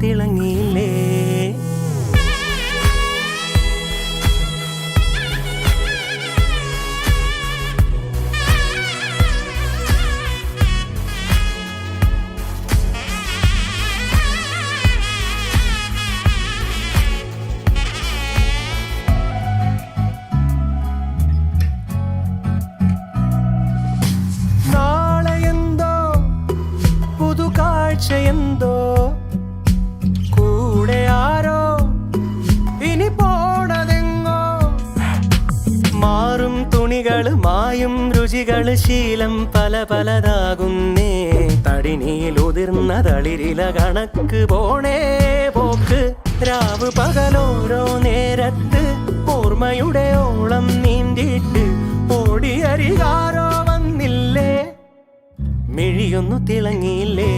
മിഴിയൊന്നു മാറും തുണികൾ മായും രുചികൾ ശീലം പല പലതാകുന്നേ. തടിനിയിൽ ഉതിർന്ന തളിരില കണക്ക് പോണേ പോക്ക്. രാവ് പകലോരോ നേരത്ത് ഓർമ്മയുടെ ഓളം നീന്തിയിട്ട് ഓടിയരികാരോ വന്നില്ലേ? മിഴിയൊന്നു തിളങ്ങിയില്ലേ?